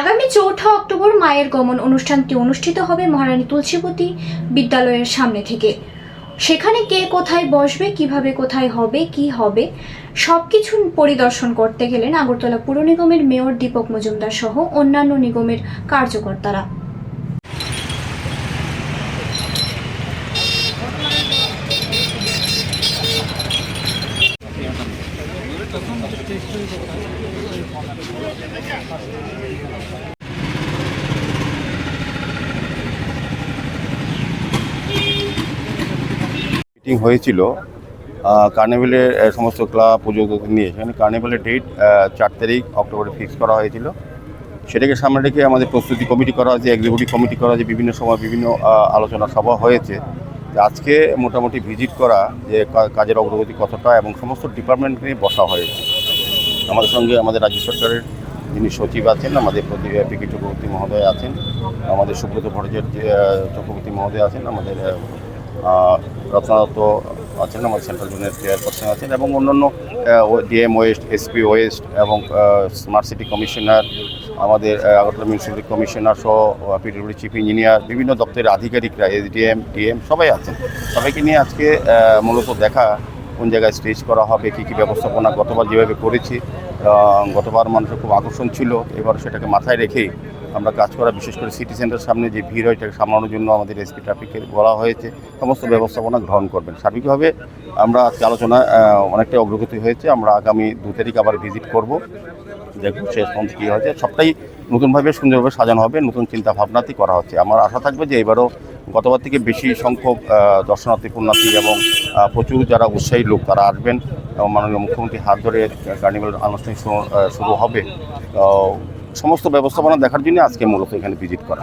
আগামী চৌঠা অক্টোবর মায়ের গমন অনুষ্ঠানটি অনুষ্ঠিত হবে মহারানী তুলসীবতী বিদ্যালয়ের সামনে থেকে। সেখানে কে কোথায় বসবে, কীভাবে কোথায় হবে, কি হবে সব কিছু পরিদর্শন করতে গেলেন আগরতলা পুর নিগমের মেয়র দীপক মজুমদার সহ অন্যান্য নিগমের কার্যকর্তারা। মিটিং হয়েছিল কার্নিভেলের সমস্ত ক্লাব পুজো নিয়ে, সেখানে কার্নিভেলের ডেট চার তারিখ অক্টোবরে ফিক্স করা হয়েছিল। সেটাকে সামনে রেখে আমাদের প্রস্তুতি কমিটি করা হয়েছে এক্সিকিউটিভ কমিটি করা হয়েছে, বিভিন্ন সময় বিভিন্ন আলোচনা সভা হয়েছে। আজকে মোটামুটি ভিজিট করা যে কাজের অগ্রগতি কতটা এবং সমস্ত ডিপার্টমেন্ট নিয়ে বসা হয়েছে। আমাদের সঙ্গে আমাদের রাজ্য সরকারের যিনি সচিব আছেন, আমাদের পিকে চক্রবর্তী মহোদয় আছেন, আমাদের সুব্রত ভট্টাচার্য চক্রবর্তী মহোদয় আছেন, আমাদের রত্নাদত্ত আছেন, আমাদের সেন্ট্রাল জোনের চেয়ারপারসন আছেন এবং অন্যান্য ডিএম ওয়েস্ট, এসপি ওয়েস্ট এবং স্মার্ট সিটি কমিশনার, আমাদের আগরতলা মিউনিসিপ্যালিটি কমিশনার সহ পিডব্লিউডি চিফ ইঞ্জিনিয়ার, বিভিন্ন দপ্তরের আধিকারিকরা, এসডিএম, ডিএম সবাই আছেন। সবাইকে নিয়ে আজকে মূলত দেখা, কোন জায়গায় স্টেজ করা হবে, কী কী ব্যবস্থাপনা গতবার যেভাবে করেছি গতবার মানুষের খুব আকর্ষণ ছিল। এবার সেটাকে মাথায় রেখে আমরা কাজ করা, বিশেষ করে সিটি সেন্টার সামনে যে ভিড় হয়, এটাকে সামলানোর জন্য আমাদের এসপি ট্রাফিকে বলা হয়েছে। সমস্ত ব্যবস্থাপনা গ্রহণ করবেন। সার্বিকভাবে আমরা আজকে আলোচনা অনেকটাই অগ্রগতি হয়েছে। আমরা আগামী দু তারিখ আবার ভিজিট করব। দেখুন শেষ পর্যন্ত কী হয়েছে। সবটাই নতুনভাবে সুন্দরভাবে সাজানো হবে, নতুন চিন্তা ভাবনাতেই করা হচ্ছে। আমার আশা থাকবে যে এবারও গতবার থেকে বেশি সংখ্যক দর্শনার্থী, পুণ্যার্থী এবং প্রচুর যারা উৎসাহী লোক তারা আসবেন এবং মাননীয় মুখ্যমন্ত্রী হাত ধরে কার্নিভাল আনুষ্ঠানিক শুরু হবে। সমস্ত ব্যবস্থাপনা দেখার জন্য আজকে মূলত এখানে ভিজিট করা।